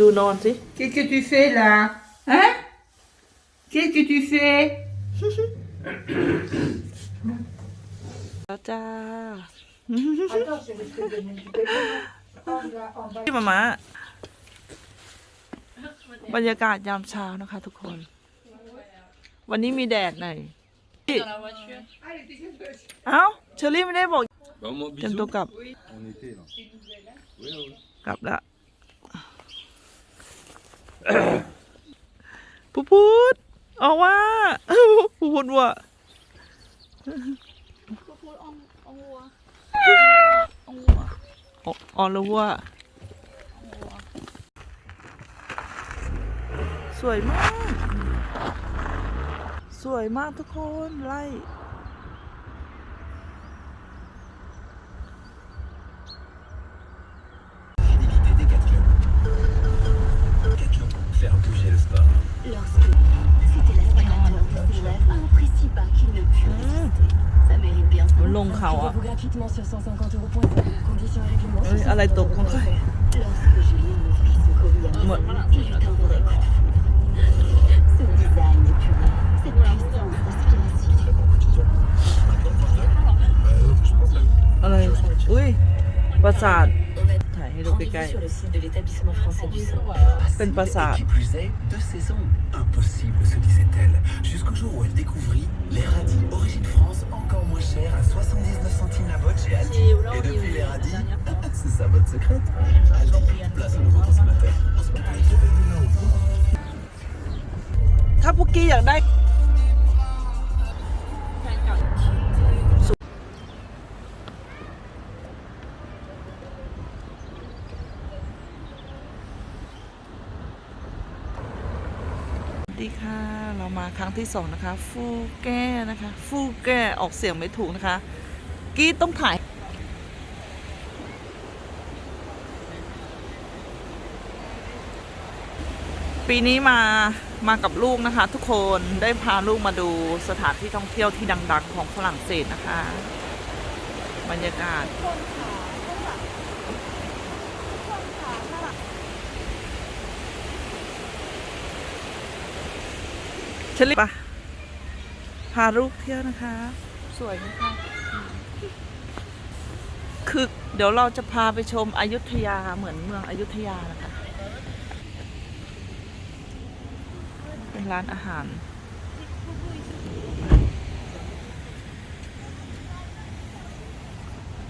ดูนอนสิ Qu'est-ce que tu fais là Hein Qu'est-ce que tu fais แล้วจ้า Attends, je vais te donner du On va, on va พี่มามาบรรยากาศยามเช้านะคะ ทุกคน วันนี้มีแดดหน่อยเอ้าเชอรี่ไม่ได้บอก Bah, moi, เตรียม bisous. ตัวกลับ On était là. Oui, oui. กลับละ พูพูดออกว่าพูพูดว่าพูดอองอองวัวอองวัวอ๋ออ๋อรู้ว่าสวยมาก สวยมากทุกคนไล่ เขาอะ Inscrivez-vous gratuitement sur 150euros.com. Conditions et règlements เอ้ย sur อะไรตกของใคร Lorsque Julie m'offrit son courrier Moi- Amazon, il eut un vrai coup de foudre. Ce design épuré, cette puissance d'inspiration. อะไร อุ้ย ปราสาท ถ่ายให้ดูใกล้ Rendez-vous sur le site de l'établissement français du sang. C'est pas ça. Et qui plus est, deux saisons. Impossible, se disait-elle. Jusqu'au jour où elle découvrit les radis Origine France encore moins chers à 79 centimes la boîte chez Aldi. Et depuis les radis, c'est sa botte secrète. Aldi, place au nouveau consommateur. En ce moment, les événements au bout. ๆ ถ้าพุกกี้อยากได้ ครั้งที่สองนะคะฟูแก้นะคะฟูแก้ออกเสียงไม่ถูกนะคะ กี้ต้องถ่ายปีนี้มามากับลูกนะคะ ทุกคนได้พาลูกมาดูสถานที่ท่องเที่ยวที่ดัง ๆ ของฝรั่งเศสนะคะ บรรยากาศ ชลิปะพาลูกเที่ยวนะคะ สวยนะคะคือเดี๋ยวเราจะพาไปชมอยุธยาเหมือนเมืองอยุธยานะคะ เป็นร้านอาหาร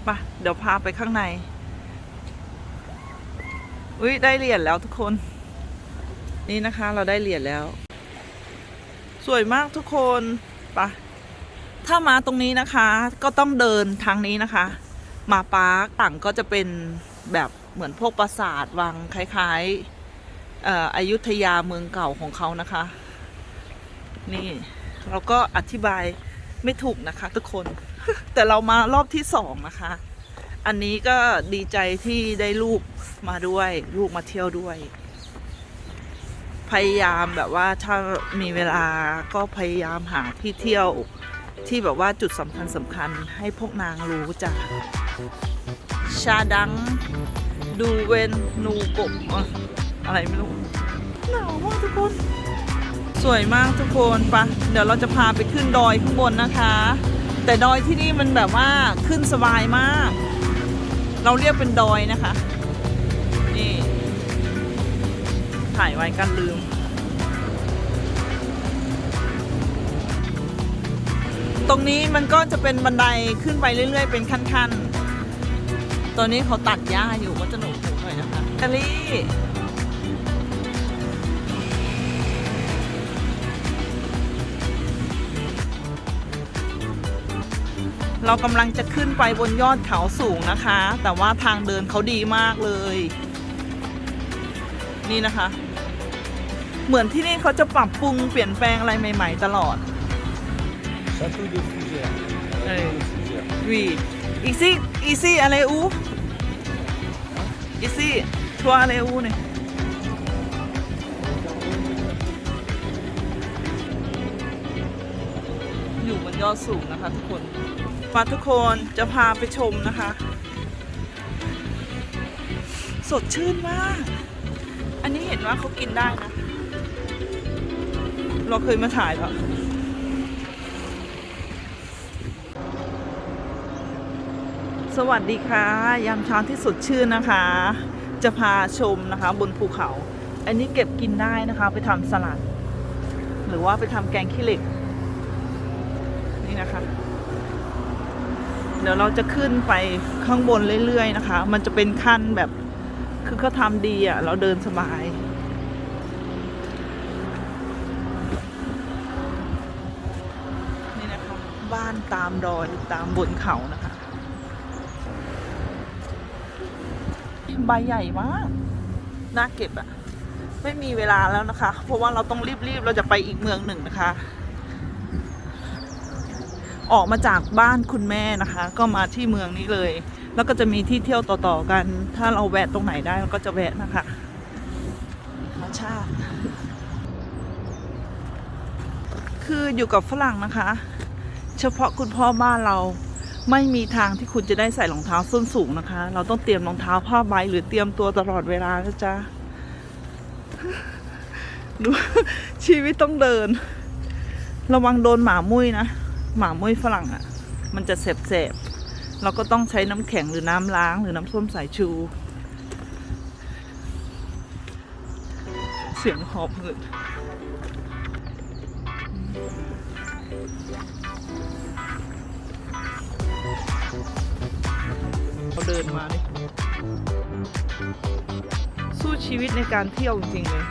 ปะเดี๋ยวพาไปข้างใน อุ้ยได้เหรียญแล้วทุกคน นี่นะคะเราได้เหรียญแล้ว สวยมากทุกคนปะถ้ามาตรงนี้นะคะ ก็ต้องเดินทางนี้นะคะ มาปาร์คต่างก็จะเป็นแบบเหมือนพวกปราสาทวังคล้ายๆอ่ออยุธยาเมืองเก่าของเขานะคะ นี่เราก็อธิบายไม่ถูกนะคะ ทุกคน แต่เรามารอบที่สองนะคะ อันนี้ก็ดีใจที่ได้ลูกมาด้วย ลูกมาเที่ยวด้วย พยายามแบบว่าถ้ามีเวลาก็พยายามหาที่เที่ยวที่แบบว่าจุดสำคัญสำคัญให้พวกนางรู้จ้ะชาดัง ดูเวนนูกบอะอะไรไม่รู้หนาวมากทุกคน สวยมากทุกคนปะเดี๋ยวเราจะพาไปขึ้นดอยข้างบนนะคะ แต่ดอยที่นี่มันแบบว่าขึ้นสบายมาก เราเรียกเป็นดอยนะคะ ถ่ายไว้กันลืม ตรงนี้มันก็จะเป็นบันไดขึ้นไปเรื่อย ๆ เป็นขั้นๆ ตอนนี้เขาตัดหญ้าอยู่ก็จะหนุกหูหน่อยนะคะแอลลี่เรากำลังจะขึ้นไปบนยอดเขาสูงนะคะ แต่ว่าทางเดินเขาดีมากเลย นี่นะคะ เหมือนที่นี่เขาจะปรับปรุงเปลี่ยนแปลงอะไรใหม่ ๆ ตลอด Château de Fougères. เออ Fougères. วีอีซี่อีซี่อะไรอูอีซี่ทัวร์อะไรอูเนี่ย อยู่บนยอดสูงนะคะทุกคนมาทุกคนจะพาไปชมนะคะ สดชื่นมาก อันนี้นะเขากินได้นะ เราเคยมาถ่ายแล้วสวัสดีค่ะ ยามเช้าที่สดชื่นนะคะ จะพาชมนะคะบนภูเขา อันนี้เก็บกินได้นะคะ ไปทำสลัด หรือว่าไปทำแกงขี้เหล็ก นี่นะคะ เดี๋ยวเราจะขึ้นไปข้างบนเรื่อยๆนะคะ มันจะเป็นขั้นแบบคือเขาทำดีอะ่ะ เราเดินสบาย นี่นะคะ บ้านตามดอยตามบนเขานะคะ ใบใหญ่มากน่าเก็บอะไม่มีเวลาแล้วนะคะ เพราะว่าเราต้องรีบๆ เราจะไปอีกเมืองหนึ่งนะคะ ออกมาจากบ้านคุณแม่นะคะ ก็มาที่เมืองนี้เลย แล้วก็จะมีที่เที่ยวต่อๆกัน ถ้าเราแวะตรงไหนได้เราก็จะแวะนะคะธรรมชาติ คืออยู่กับฝรั่งนะคะ เฉพาะคุณพ่อบ้านเราไม่มีทางที่คุณจะได้ใส่รองเท้าส้นสูงนะคะ เราต้องเตรียมรองเท้าผ้าใบหรือเตรียมตัวตลอดเวลานะจ๊ะดูชีวิตต้องเดิน ระวังโดนหมามุ้ยนะ หมามุ้ยฝรั่งอะ่ะ มันจะเสบๆเราก็ต้องใช้น้ำแข็งหรือน้ำล้างหรือน้ำส้มสายชู เสียงหอบหืด เราเดินมานี่สู้ชีวิตในการเที่ยวจริงๆเลย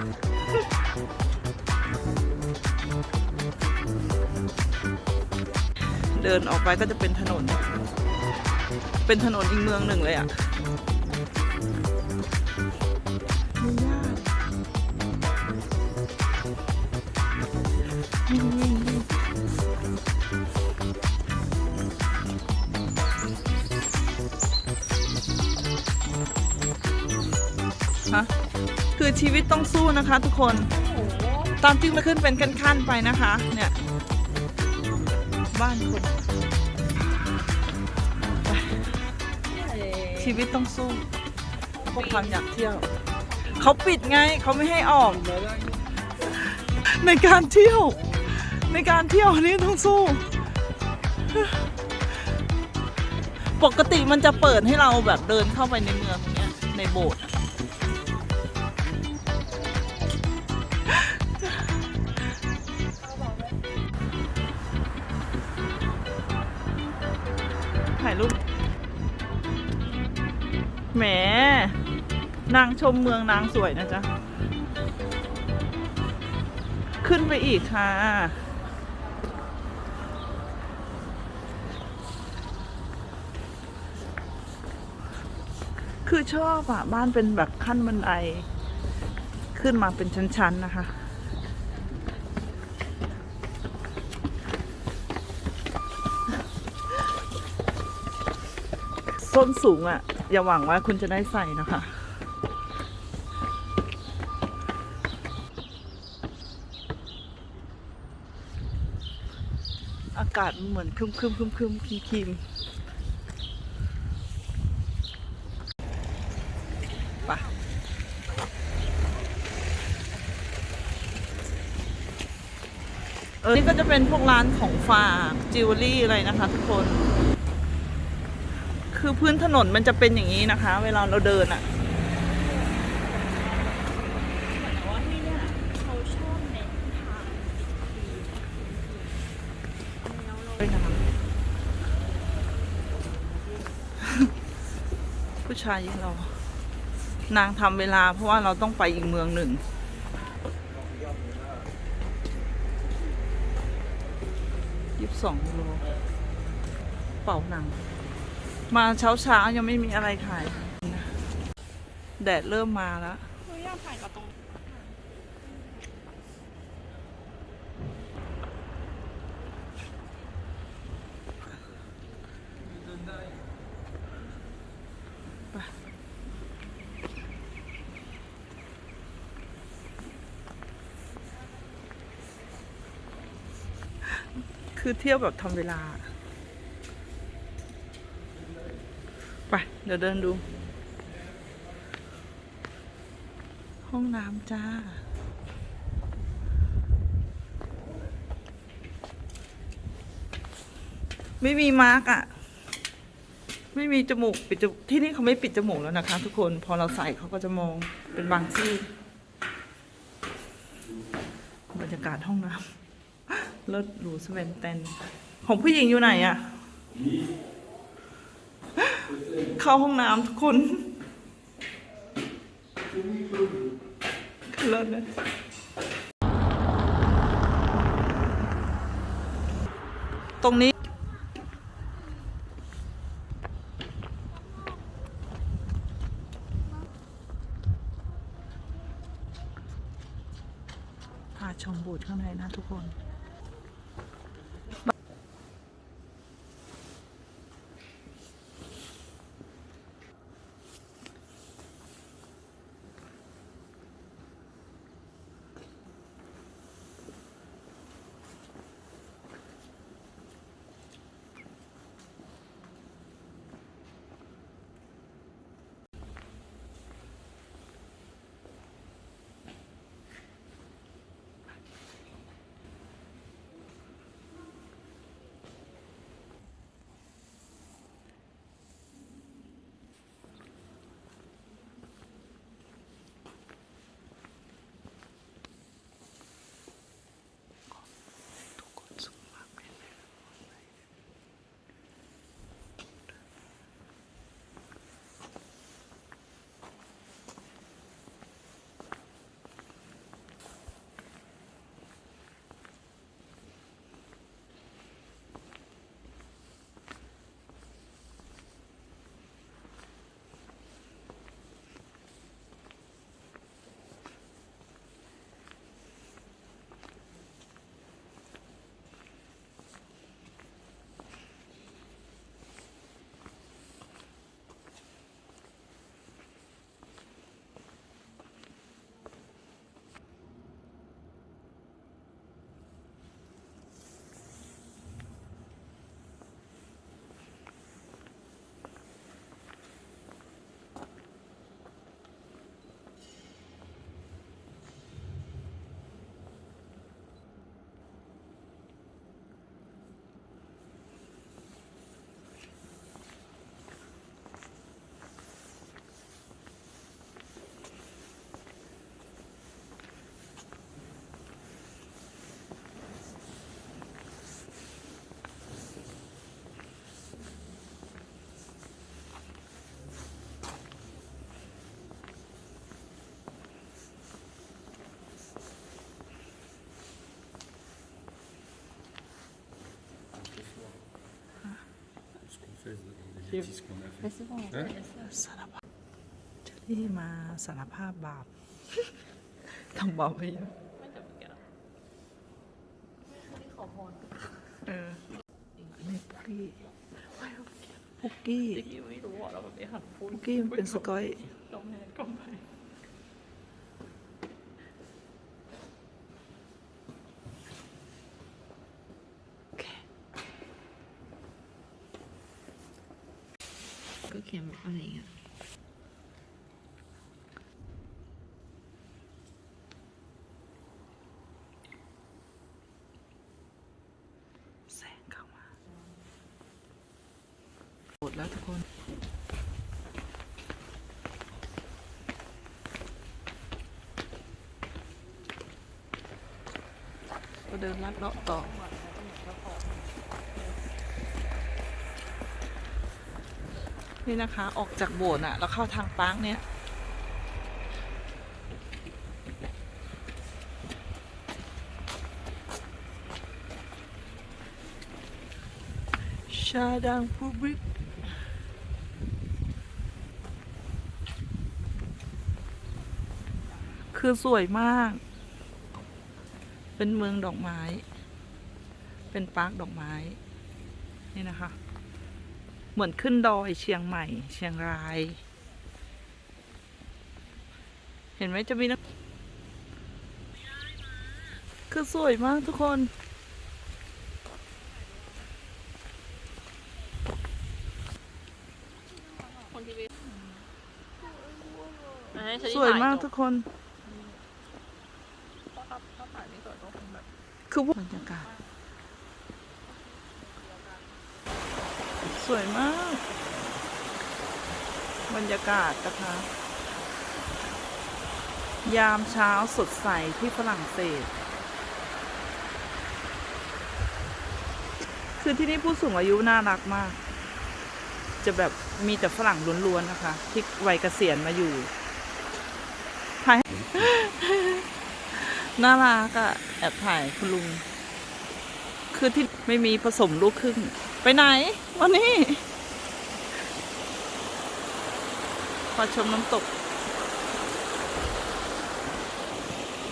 เดินออกไปก็จะเป็นถนน เป็นถนนอีกเมืองหนึ่งเลยอะ่ะ ชีวิตต้องสู้นะคะ ทุกคน ตามจริงมาขึ้นเป็นขั้นๆไปนะคะ เนี่ย บ้านคนไปชีวิตต้องสู้เพราะความอยากเที่ยว เขาปิดไงเขาไม่ให้ออก ในการเที่ยว ในการเที่ยวนี่ต้องสู้ ปกติมันจะเปิดให้เราแบบเดินเข้าไปในเมืองเนี้ยในโบสถ์ นางชมเมืองนางสวยนะจ๊ะ ขึ้นไปอีกค่ะ คือชอบอะ บ้านเป็นแบบขั้นบันได ขึ้นมาเป็นชั้น ๆ นะคะส้นสูงอะ อย่าหวังว่าคุณจะได้ใส่นะคะากาศมันเหมือนครึมครึมครึมครึมคิมคิมไปเออ นี่ก็จะเป็นพวกร้านของฝากจิวเวลรี่อะไรนะคะทุกคน คือพื้นถนนมันจะเป็นอย่างนี้นะคะ เวลาเราเดินอะ่ะ แต่ว่าที่เนี่ยเขาชอบเน้นทางติดทีแล้วเรา ด้วยนะคะผู้ ชายยืนรา นางทำเวลาเพราะว่าเราต้องไปอีกเมืองหนึ่งยี่สิบสองโล เป่าหนัง มาเช้าเช้าๆยังไม่มีอะไรถ่าย แดดเริ่มมาแล้วอยากถ่ายกับตรง คือเที่ยวแบบทำเวลา ไป เดี๋ยวเดินดู ห้องน้ำจ้า ไม่มีมาร์กอะไม่มีจมูกปิดจมูกที่นี่เขาไม่ปิดจมูกแล้วนะคะ ทุกคนพอเราใส่เขาก็จะมองเป็นบางที่บรรยากาศห้องน้ำ เลิศหรูสเวนเตนของผู้หญิงอยู่ไหนอะเข้าห้องน้ำทุกคนเลิศนะตรงนี้พาชมโบูธข้างในนะทุกคน สารภาพเจอรี่มาสารภาพบาป ทำบาปไปเยอะไม่แต่เมื่อกี้ที่ขอพรเออนี่ปุกกี้ปุกกี้ตะกี้ไม่รู้อะเราแบบไปหันพูด ปุกกี้มันเป็นสกอย กำแพงกำแพง ก็เขียนอะไรอย่างเงี้ย แสงเข้ามาหมดแล้วทุกคน ก็เดินลัดเลาะต่อ นี่นะคะออกจากโบสถ์อะแล้วเข้าทางปาร์คเนี้ยชาดังพูบริกคือสวยมาก เป็นเมืองดอกไม้ เป็นปาร์คดอกไม้ นี่นะคะ เหมือนขึ้นดอยเชียงใหม่ เชียงราย เห็นไหมจะมีนักคือสวยมากทุกคนคนที่ไปสวยมากทุกคน คือบรรยากาศ สวยมาก บรรยากาศนะคะ ยามเช้าสดใสที่ฝรั่งเศส คือที่นี่ผู้สูงอายุน่ารักมาก จะแบบมีแต่ฝรั่งล้วนๆนะคะ ที่วัยเกษียณมาอยู่ น่ารักอะแอบถ่ายคุณลุง คือที่ไม่มีผสมลูกครึ่ง ไปไหน วันนี้มาชมน้ำตก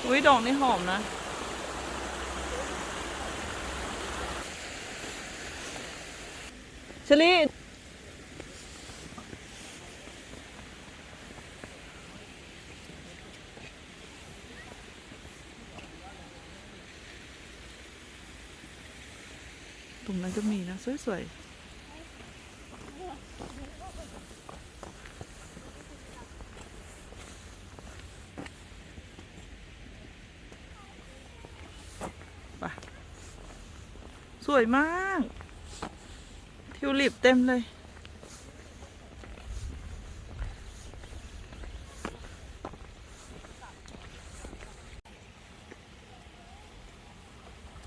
อุ้ยดอกนี่หอมนะเชลี่ ตรงนั้นก็มีนะ สวยๆไปสวยมาก ทิวลิปเต็มเลย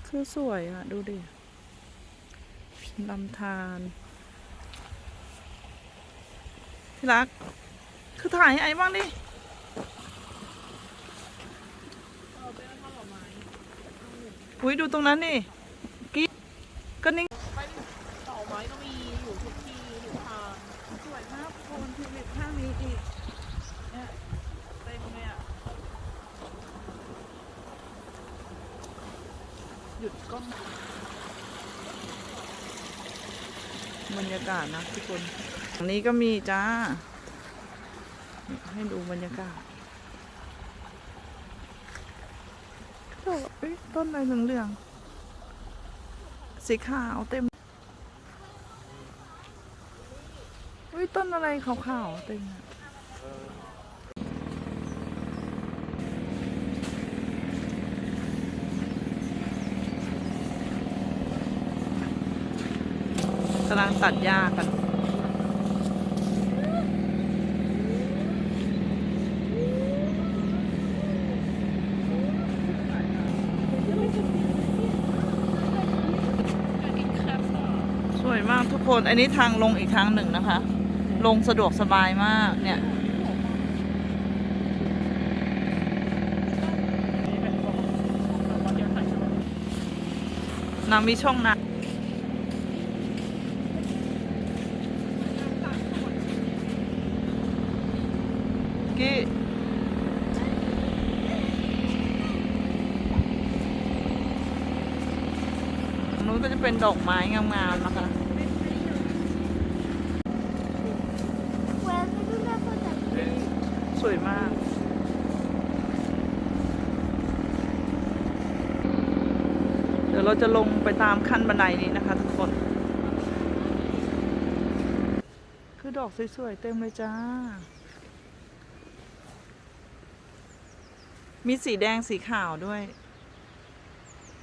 คือสวยอะดูดิ ลำธารที่รัก คือถ่ายให้ไอ้บ้างดิอุ้ยดูตรงนั้นนี่กิ๊กก็นิ่ง ต่อไม้ก็มีอยู่ทุกที่อยู่ทาง สวยมากคนทิวลิปข้างนี้อีก เนี่ยเต็มเลยอะ หยุดกล้อง บรรยากาศนะทุกคนตรงนี้ก็มีจ้า ให้ดูบรรยากาศต้นอะไรเหลืองๆสีขาวเต็มอุ้ยต้นอะไรขาวๆเต็มอะกำลัง ตัดหญ้ากันสวยมากทุกคน อันนี้ทางลงอีกทางหนึ่งนะคะ ลงสะดวกสบายมากเนี่ยนางมีช่องน้ำกี้ตรงนู้น ก็จะเป็นดอกไม้งามๆนะคะสวยมาก เดี๋ยวเราจะลงไปตามขั้นบันไดนี้นะคะทุกคน คือดอกสวยๆเต็มเลยจ้า มีสีแดงสีขาวด้วย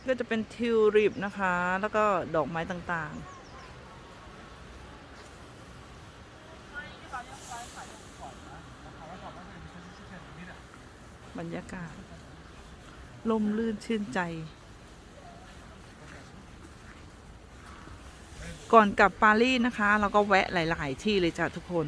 ก็จะเป็นทิวลิปนะคะ แล้วก็ดอกไม้ต่างๆบรรยากาศลมลื่นชื่นใจ ก่อนกลับปารีสนะคะ เราก็แวะหลาย ๆ ที่เลยจ้ะทุกคน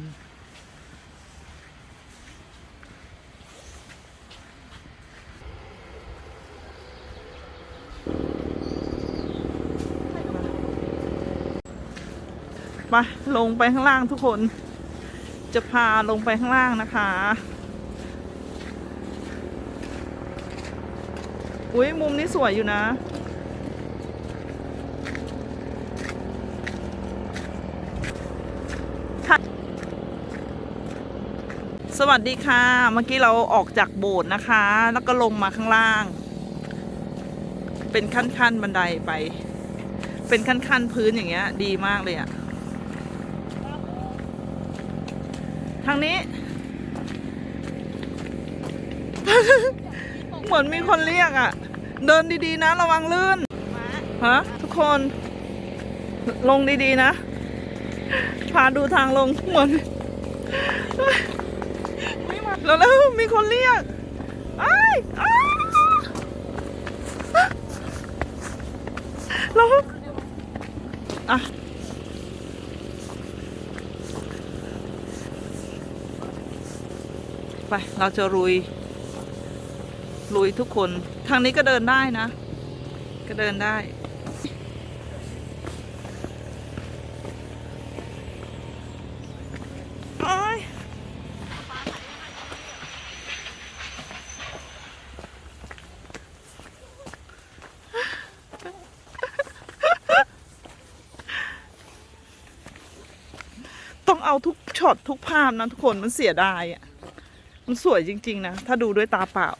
ไปลงไปข้างล่างทุกคน จะพาลงไปข้างล่างนะคะอุ้ยมุมนี้สวยอยู่นะ สวัสดีค่ะ เมื่อกี้เราออกจากโบสถ์นะคะ แล้วก็ลงมาข้างล่าง เป็นขั้นๆบันไดไป เป็นขั้นๆพื้นอย่างเงี้ย ดีมากเลยอะางนี้ เหมือนมีคนเรียกอะเดินดีๆนะ ระวังลื่น ฮะ ทุกคน ลงดีๆนะ พาดูทางลงทุกคนแล้วแล้วมีคนเรียกไอ้าอ้แล้วอะ ไป เราจะลุย ลุยทุกคน ทางนี้ก็เดินได้นะ ก็เดินได้โอ๊ยต้องเอาทุกช็อตทุกภาพนะทุกคนมันเสียดายอะ มันสวยจริง ๆ นะ ถ้าดูด้วยตาเปล่า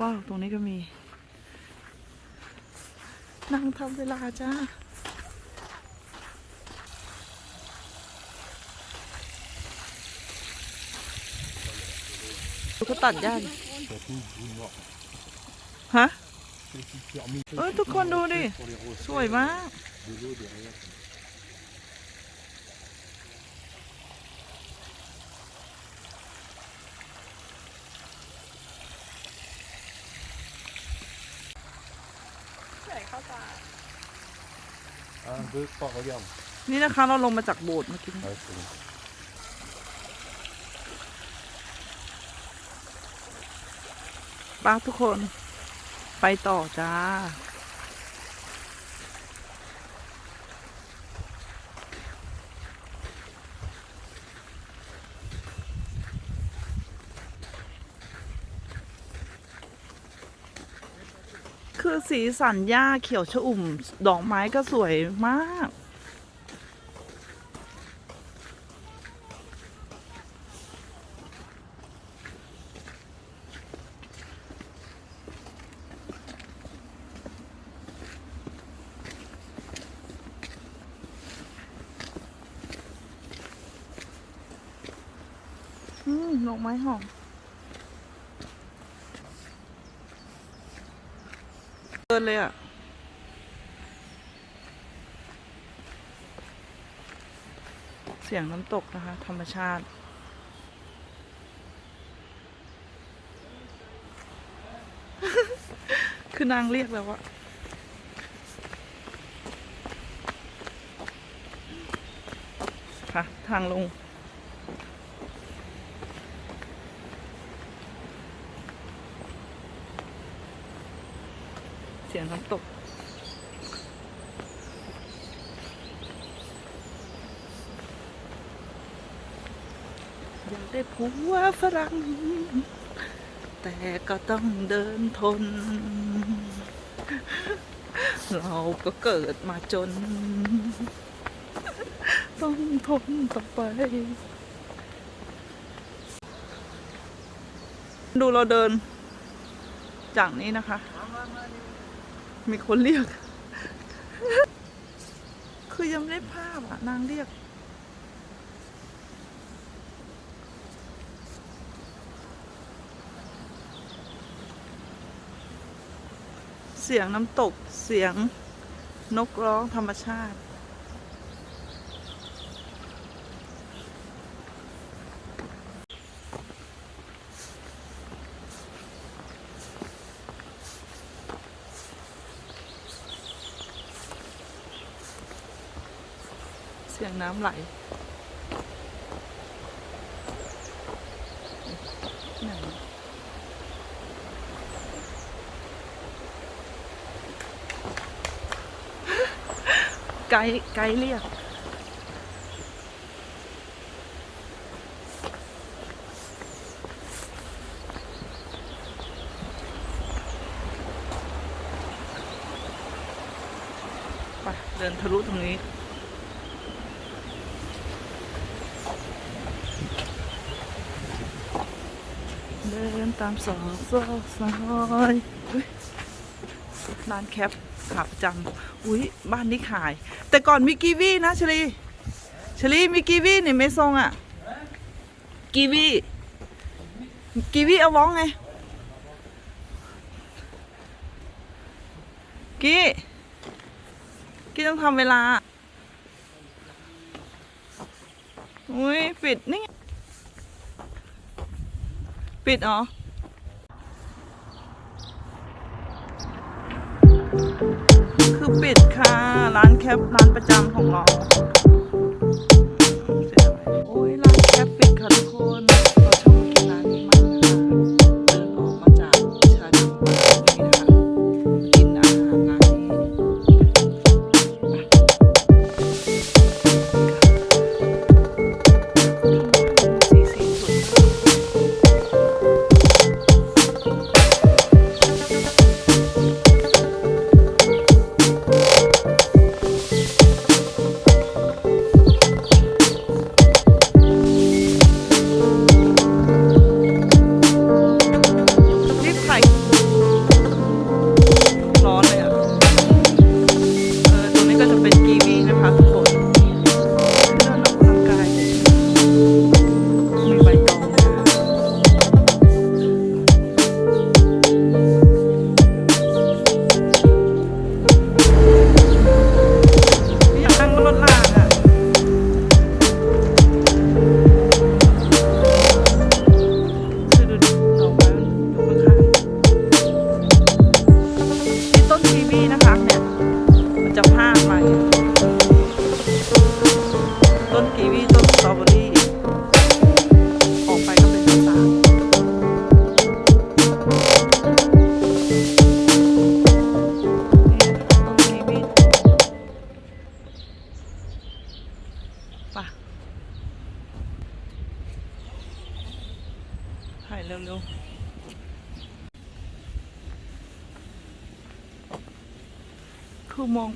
ว้าว ตรงนี้ก็มี นั่งทำเวลาจ้าเขาตัดหญ้าดิฮะ เอ้ทุกคนดูดิ สวยมาก Un, deux, trois, regarde. นี่นะคะเราลงมาจากโบสถ์เมื่อกี้ Ouais, c'est bon. ป้าทุกคน ไปต่อจ้า สีสันหญ้าเขียวชอุ่ม ดอกไม้ก็สวยมาก อืมดอกไม้หอม เดินเลยอะเสียงน้ำตกนะคะ ธรรมชาติ คือนางเรียกแล้วอะค่ะ ทางลง สียงน้ำตก อยากได้ผัวฝรั่ง แต่ก็ต้องเดินทน เราก็เกิดมาจน ต้องทนต่อไป ดูเราเดินจากนี้นะคะ มีคนเรียก คือยังไม่ได้ภาพอะ นางเรียก เสียงน้ำตกเสียงนกร้องธรรมชาติ น้ำไหล ไกด์ไกด์เรียกเดินทะลุตรงนี้ เดินตามสองซอกซอยร้านแคปขาประจำอุ้ยบ้านนี้ขาย แต่ก่อนมีกีวีนะชลีชลีมีกีวีเนี่ยไม่ทรงอะ กีวี กีวีเอาว้องไง กีกีต้องทำเวลา อุ้ยปิดนี่ ปิดอ๋อคือปิดค่ะ ร้านแคปร้านประจำของเรา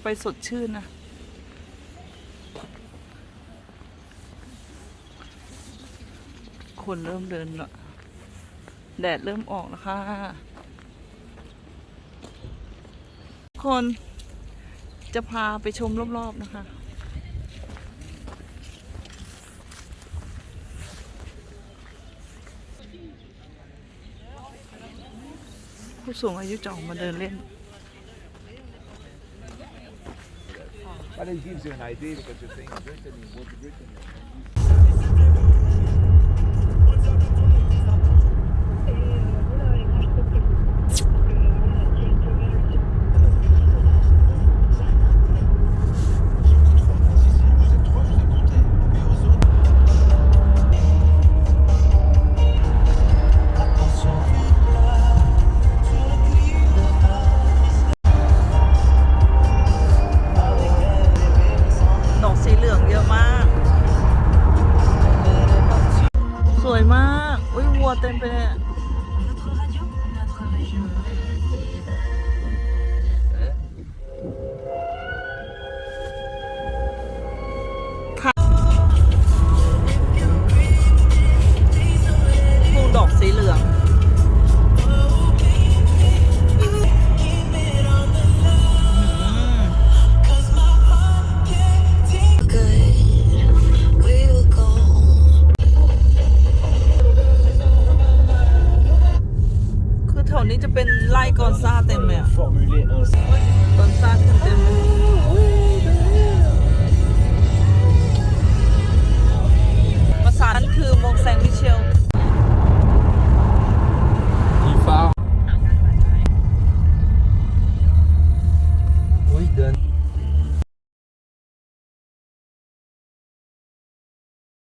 ไปสดชื่นนะ คนเริ่มเดินละแดดเริ่มออกนะคะ คนจะพาไปชมรอบ ๆ นะคะผู้สูงอายุจะองมาเดินเล่น But it gives you an idea because you're saying Brittany, what you.